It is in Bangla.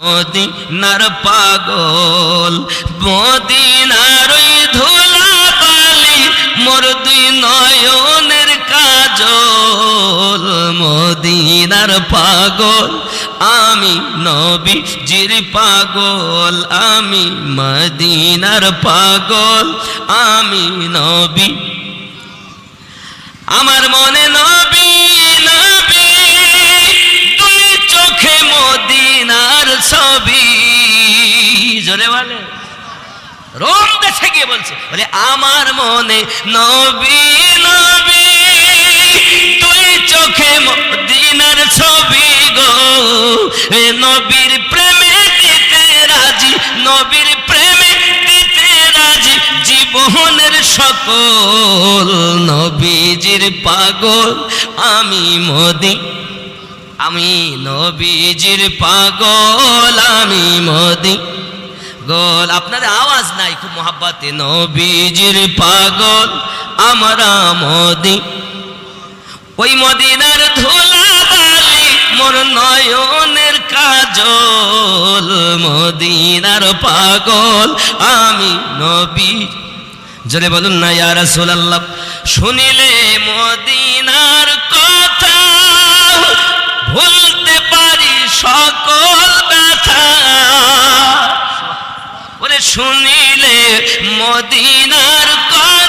মদিনার পাগল মদিনার ধুলা বালি মোর দুই নয়নের কাজল। মদিনার পাগল, আমি নবী জির পাগল, আমি মদিনার পাগল, আমি নবী। আমার মনে ছবি জোরে বলে। রোম দেশে গিয়ে বলছে, বলে, আমার মনে নবী নবী দুই চোখে মদিনার ছবি গো। নবীর প্রেমে দিতে রাজি, নবীর প্রেমে দিতে রাজি জীবনের সকল নবীজির পাগল। আমি মোদি আমি নবীজির পাগল, আমি মোদি। গোল, আপনাদের আওয়াজ নাই, খুব মোহাব্বতে। নবীজির পাগল, আমরা মোদি। ওই মদিনার ধুলা মোর নয়নের কাজল। মদিনার পাগল, আমি নবী। জোরে বলুন না, ইয়া রাসূলুল্লাহ। শুনিলে মদিনার কথা সকল ব্যথা ওরে শুনিলে মদিনার কথা